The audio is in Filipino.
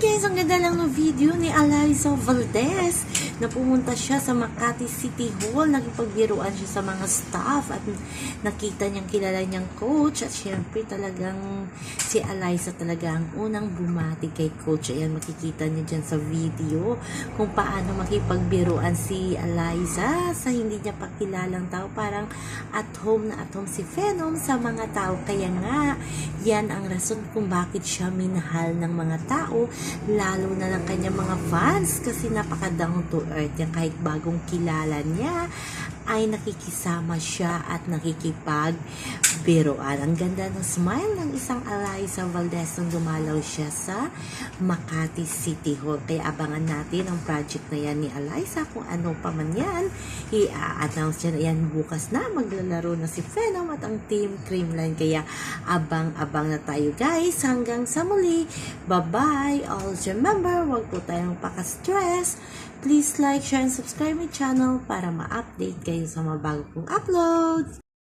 guys, ang ganda lang ng video ni Eliza Valdez na pumunta siya sa Makati City Hall. Nagpagbiruan siya sa mga staff at nakita niyang kilala niyang coach. At syempre talagang si Eliza talaga ang unang bumati kay coach. Ayan, makikita niyo dyan sa video kung paano makipagbiruan si Eliza sa hindi niya pakilalang tao. Parang at home na at home si Phenom sa mga tao. Kaya nga, yan ang rason kung bakit siya minahal ng mga tao, lalo na ng kanyang mga fans kasi napaka down to earth yan. Kahit bagong kilala niya, ay nakikisama siya at nakikipag biruan. Ang ganda ng smile ng isang Eliza Valdez nung dumalaw siya sa Makati City Hall. Kaya abangan natin ang project na yan ni Eliza kung ano pa man yan. I-announce yan, yan bukas na. Maglalaro na si Phenom at ang Team Creamline. Kaya abang-abang na tayo guys. Hanggang sa muli. Bye-bye. Always remember, huwag po tayong paka-stress. Please like, share, and subscribe my channel para ma-update kayo sa mga bago kong uploads.